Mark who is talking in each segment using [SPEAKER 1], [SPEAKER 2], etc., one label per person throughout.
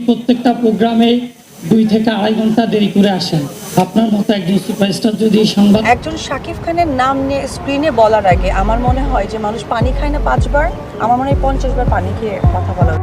[SPEAKER 1] প্রত্যেকটা প্রোগ্রামে দুই থেকে আড়াই ঘণ্টা দেরি করে আসেন। আপনার মতো একজন সুপারস্টার যদি সংবাদ
[SPEAKER 2] একজন শাকিব খানের নাম নিয়ে স্ক্রিনে বলার আগে আমার মনে হয় যে মানুষ পানি খায় না পাঁচবার। আমার মনে হয় পঞ্চাশ বার পানি খেয়ে কথা বলা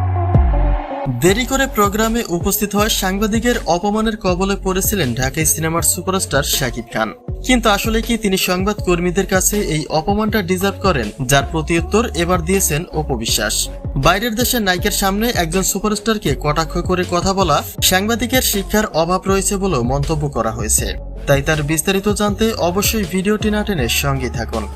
[SPEAKER 3] দেরি করে প্রোগ্রামে উপস্থিত হওয়া সাংবাদিকের অপমানের কবলে পড়েছিলেন ঢাকাই সিনেমার সুপারস্টার শাকিব খান। কিন্তু আসলে কি তিনি সংবাদ কর্মীদের কাছে এই অপমানটা ডিজার্ভ করেন যার প্রতিউত্তর এবার দিয়েছেন অপবিশ্বাস? বাইরের দেশের নায়িকার সামনে একজন সুপারস্টারকে কটাক্ষ করে কথা বলা সাংবাদিকের শিক্ষার অভাব রয়েছে বলেও মন্তব্য করা হয়েছে। তাই তার বিস্তারিত জানতে অবশ্যই ভিডিওটি না টেনে সঙ্গে থাকুন।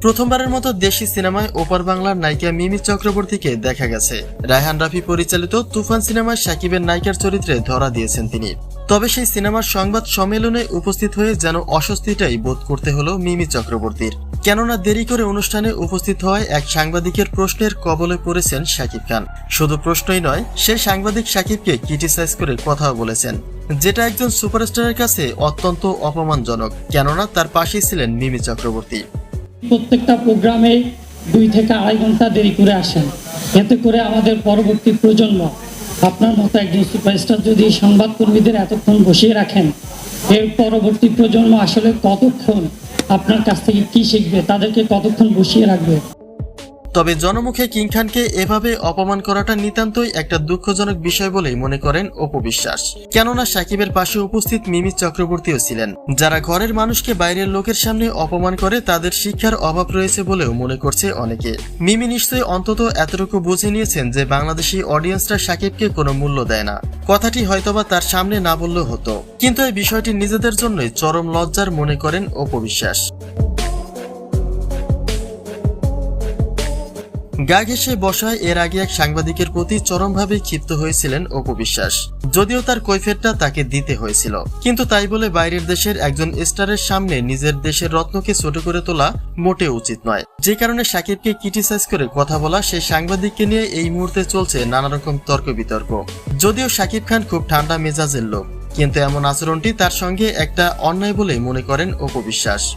[SPEAKER 3] প্রথমবারের মতো দেশি সিনেমায় ওপার বাংলার নায়িকা মিমি চক্রবর্তীকে দেখা গেছে। রায়হান রাফি পরিচালিত তুফান সিনেমায় সাকিবের নায়িকার চরিত্রে ধরা দিয়েছেন তিনি। তবে সেই সিনেমার সংবাদ সম্মেলনে উপস্থিত হয়ে যেন অস্বস্তিটাই বোধ করতে হলো মিমি চক্রবর্তীর। কেননা দেরি করে অনুষ্ঠানে উপস্থিত হওয়ায় এক সাংবাদিকের প্রশ্নের কবলে পড়েছেন শাকিব খান। শুধু প্রশ্নই নয় সেই সাংবাদিক সাকিবকে ক্রিটিসাইজ করে কথাও বলেছেন। যেটা একজন সুপারস্টারের কাছে অত্যন্ত অপমানজনক, কেননা তার পাশেই ছিলেন মিমি চক্রবর্তী।
[SPEAKER 1] প্রত্যেকটা প্রোগ্রামে দুই থেকে আড়াই ঘণ্টা দেরি করে আসেন। এতে করে আমাদের পরবর্তী প্রজন্ম, আপনার মতো একজন সুপারস্টার যদি সংবাদকর্মীদের এতক্ষণ বসিয়ে রাখেন, এর পরবর্তী প্রজন্ম আসলে কতক্ষণ আপনার কাছ থেকে কি শিখবে? তাদেরকে কতক্ষণ বসিয়ে রাখবে?
[SPEAKER 3] তবে জনমুখে কিং খানকে এভাবে অপমান করাটা নিতান্তই একটা দুঃখজনক বিষয় বলেই মনে করেন অপবিশ্বাস কেননা সাকিবের পাশে উপস্থিত মিমি চক্রবর্তীও ছিলেন। যারা ঘরের মানুষকে বাইরের লোকের সামনে অপমান করে তাদের শিক্ষার অভাব রয়েছে বলেও মনে করছে অনেকে। মিমি নিশ্চয়ই অন্তত এতটুকু বুঝে নিয়েছেন যে বাংলাদেশি অডিয়েন্সরা সাকিবকে কোনো মূল্য দেয় না। কথাটি হয়তোবা তার সামনে না বললেও হতো। কিন্তু এই বিষয়টি নিজেদের জন্যই চরম লজ্জার মনে করেন অপবিশ্বাস গা ঘেসে বসায় এর আগে এক সাংবাদিকের প্রতি চরমভাবে ক্ষিপ্ত হয়েছিলেন অপবিশ্বাস যদিও তার কৈফেরটা তাকে দিতে হয়েছিল। কিন্তু তাই বলে বাইরের দেশের একজন স্টারের সামনে নিজের দেশের রত্নকে ছোট করে তোলা মোটেও উচিত নয়। যে কারণে সাকিবকে ক্রিটিসাইজ করে কথা বলা সেই সাংবাদিককে নিয়ে এই মুহূর্তে চলছে নানা রকম তর্ক বিতর্ক যদিও সাকিব খান খুব ঠান্ডা মেজাজের লোক, কিন্তু এমন আচরণটি তার সঙ্গে একটা অন্যায় বলেই মনে করেন অপবিশ্বাস